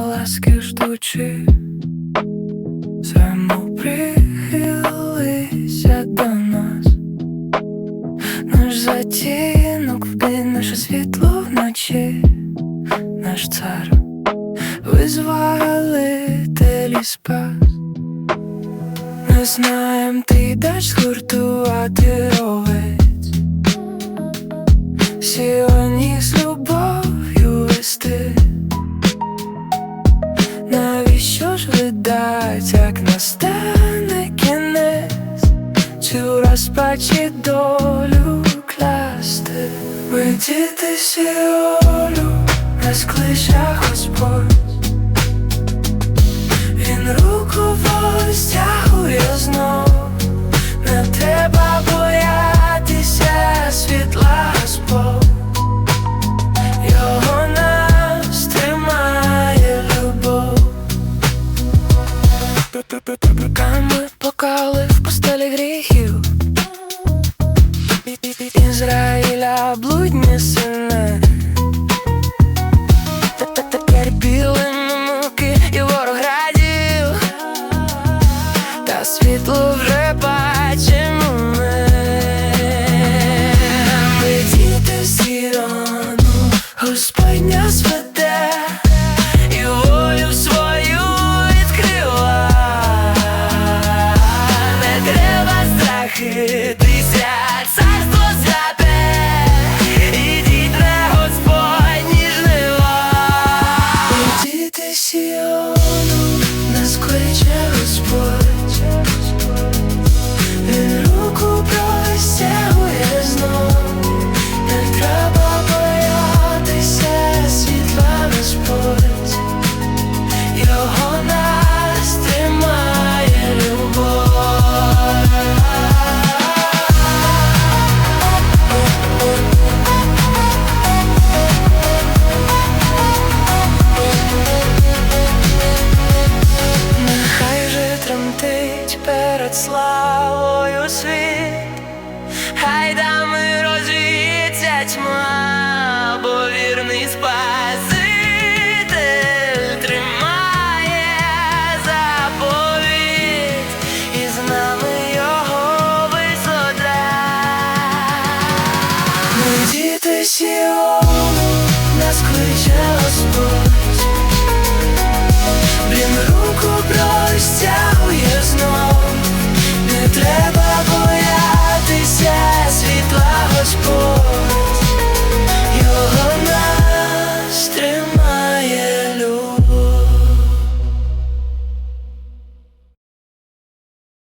ласки ждучи, Своєму прихилися до нас, наш затінок вбий наше світло вночі, наш цар, визволителі спас. Не знаєм, ти йдеш згуртувати овець видать, як настане кінець Цю розпачі долю клясти Ми діти Сіолю, нас кличе Господь Ізраїля блудні сини Терпіли муки і ворог радів Та світло вже бачимо wish you.